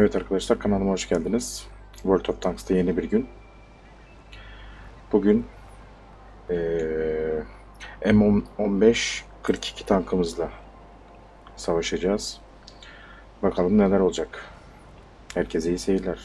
Evet arkadaşlar kanalıma hoş geldiniz. World of Tanks'ta yeni bir gün. Bugün eee M15 42 tankımızla savaşacağız. Bakalım neler olacak. Herkese iyi seyirler.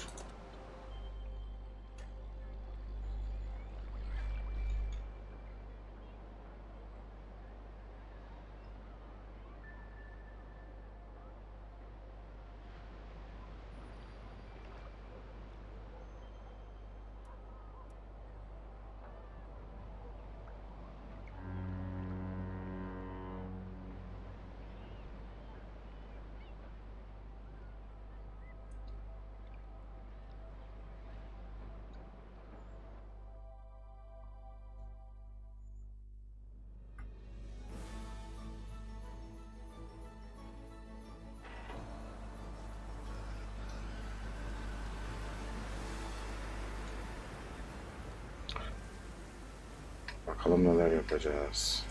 Bakalım neler yapacağız.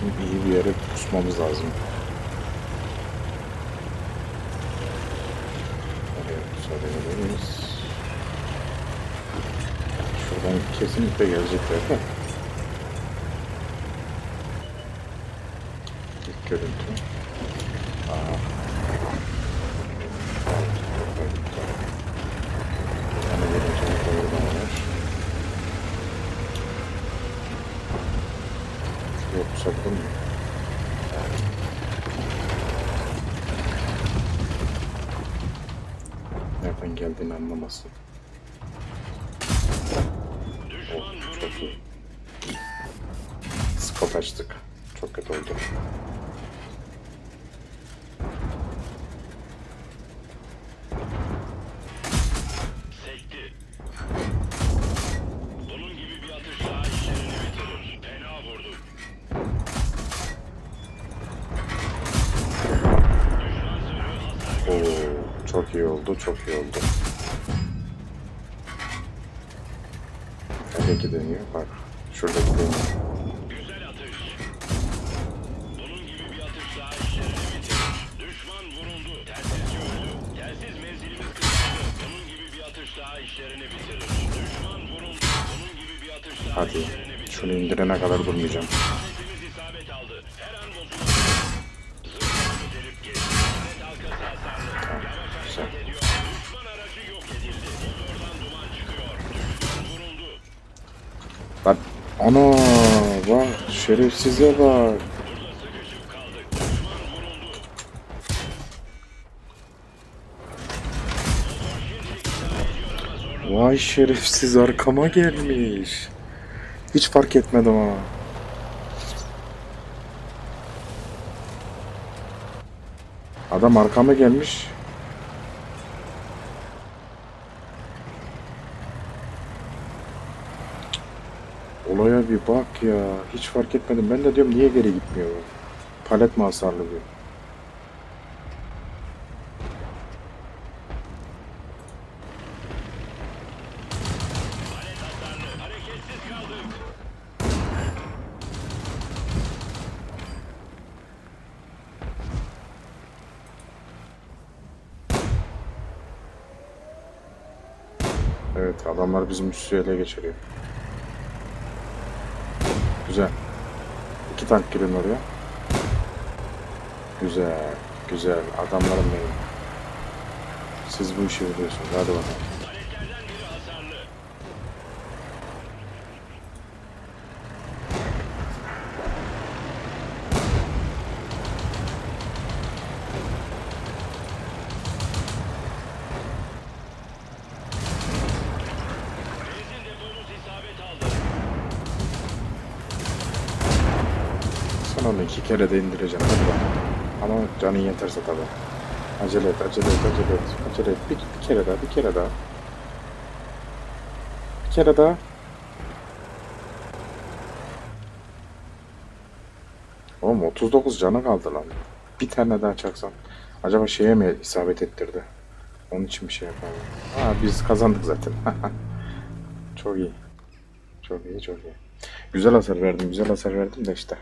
Bizim iyi bir yere pusmamız lazım. Oraya pusabiliriz. Şuradan kesinlikle gelecekler de. İlk görüntü. Aa. Yani görüntü oradan var. Yok sakın mı? Nereden geldiğini anlamasın. Düşman Oh, çok iyi. Skop açtık. Çok kötü oldu. Çok iyi oldu, çok iyi oldu. Öteki dönüyor, bak. Şuradaki dönüyor. Güzel atış. Bunun gibi bir atış daha işlerini bitirir. Düşman vuruldu. Telsizci öldü. Telsiz menzilimiz kısaldı. Bunun gibi bir atış daha işlerini bitirir. Düşman vuruldu. Bunun gibi bir atış daha Hadi, işlerini bitirir. şunu indirene kadar durmayacağım. Ana, bak, şerefsize bak. Vay şerefsiz arkama gelmiş. Hiç fark etmedim ha. Adam arkama gelmiş. Bir bak ya. Hiç fark etmedim. Ben de diyorum niye geri gitmiyor bu? Palet mi hasarlı diyor. Evet adamlar bizim üssü ele geçiriyor. Güzel. İki tank girin oraya. Güzel. Güzel. Adamlarım benim. Siz bu işi biliyorsunuz. Hadi bakalım. Paletlerden biri hasarlı. Sonra iki kere de indireceğim. Ama canın yeterse tabii. Acele et, acele et, acele et. Acele et. Bir, bir kere daha, bir kere daha. Bir kere daha. Oğlum 39 canı kaldı lan. Bir tane daha çaksam. Acaba şeye mi isabet ettirdi? Onun için bir şey yapalım. Ha biz kazandık zaten. çok iyi. Çok iyi, çok iyi. Güzel hasar verdim, güzel hasar verdim de işte.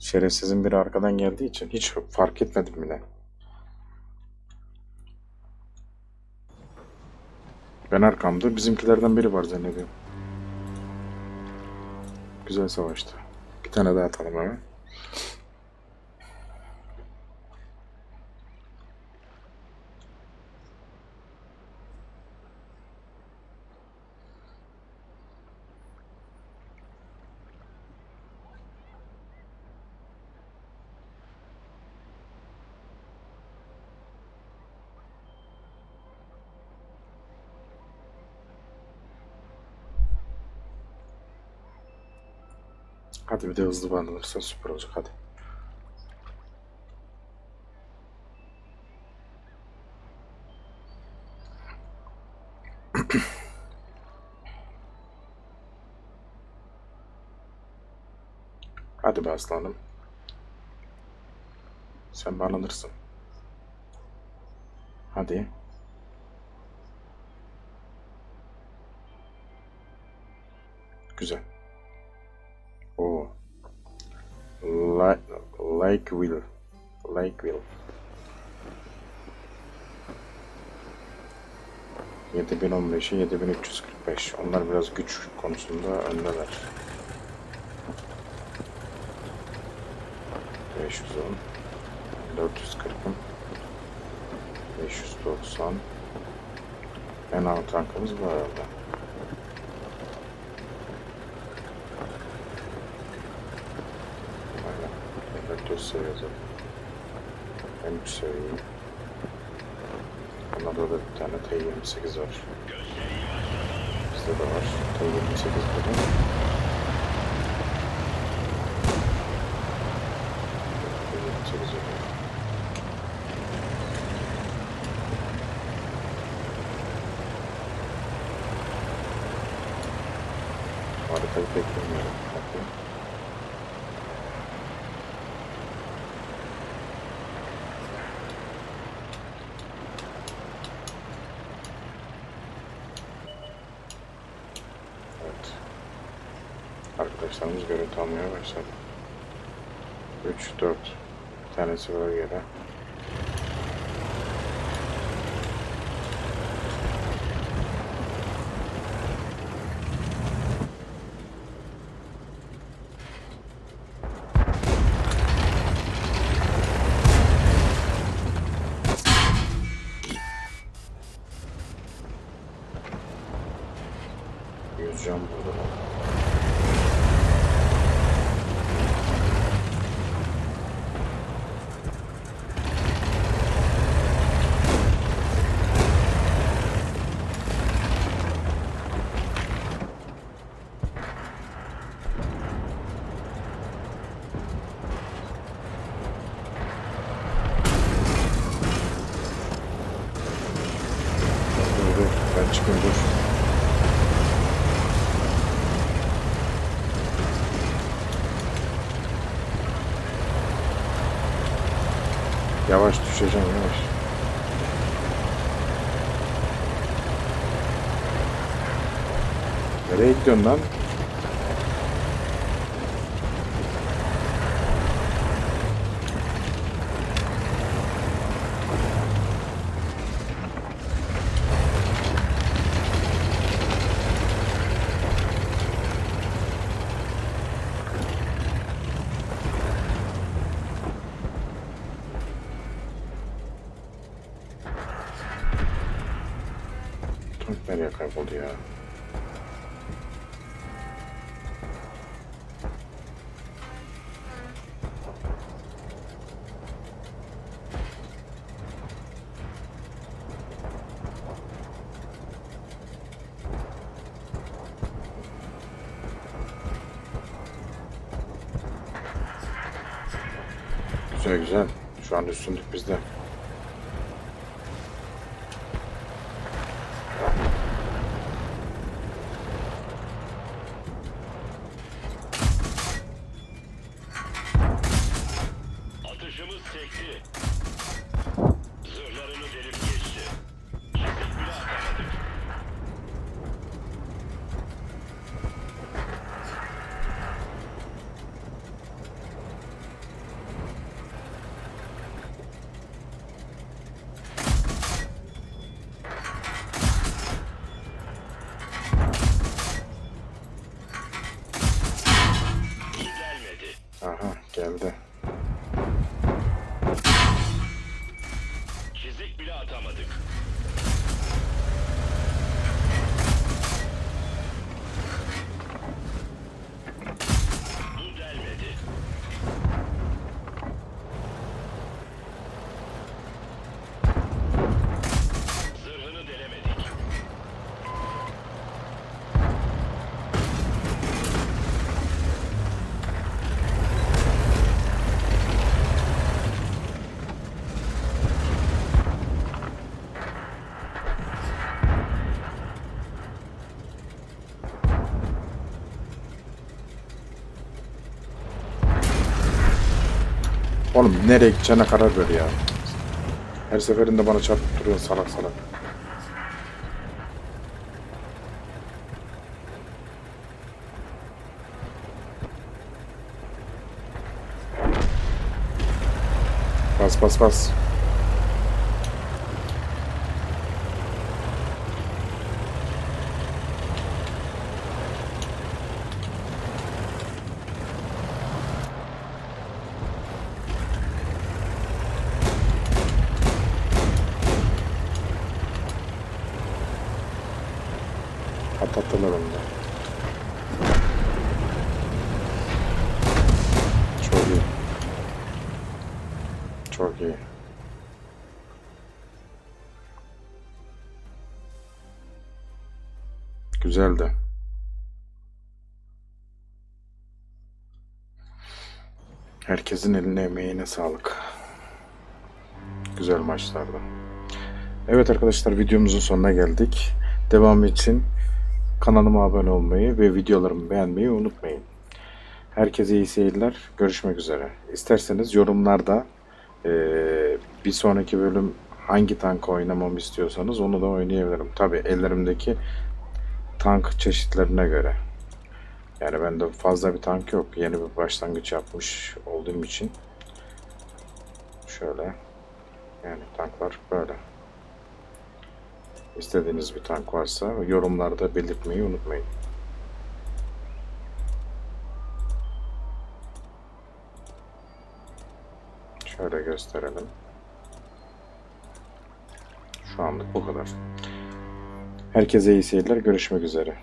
Şerefsizin biri arkadan geldiği için hiç fark etmedim bile. Ben arkamda bizimkilerden biri var zannediyorum. Güzel savaştı. Bir tane daha atalım hemen. Hadi bir de hızlı bandılırsa süper olacak hadi. Hadi be aslanım. Sen banlanırsın. Hadi. Güzel. Will. Like will. 7015'e 7345. Onlar biraz güç konusunda öndeler. 510 440'ım 590 En alt tankımız bu arada. Evet, 4 seviyede. En üst seviye. Onlarda da bir tane T28 var. Bizde de var. T28 burada. T28 var. Haritayı pek bilmiyorum. Bakayım. Evet. Arkadaşlarımız görüntü almaya başladı. 3, 4. Bir tanesi bölgede. Yüz can burada. Dur dur çıkayım dur. Yavaş düşeceğim yavaş. Nereye gidiyorsun lan? Hıh nereye kayboldu ya? Güzel güzel. Şu an üstünlük bizde. Oğlum nereye gideceğine karar ver ya. Her seferinde bana çarpıp duruyorsun salak salak. Bas bas bas. Patlattılar onu da. Çok iyi. Çok iyi. Güzeldi. Herkesin eline emeğine sağlık. Güzel maçlardı. Evet arkadaşlar videomuzun sonuna geldik. Devam için kanalıma abone olmayı ve videolarımı beğenmeyi unutmayın. Herkese iyi seyirler. Görüşmek üzere. İsterseniz yorumlarda eee, bir sonraki bölüm hangi tank oynamamı istiyorsanız onu da oynayabilirim. Tabi ellerimdeki tank çeşitlerine göre. Yani bende fazla bir tank yok. Yeni bir başlangıç yapmış olduğum için. Şöyle. Yani tanklar böyle. İstediğiniz bir tank varsa yorumlarda belirtmeyi unutmayın. Şöyle gösterelim. Şu anlık bu kadar. Herkese iyi seyirler. Görüşmek üzere.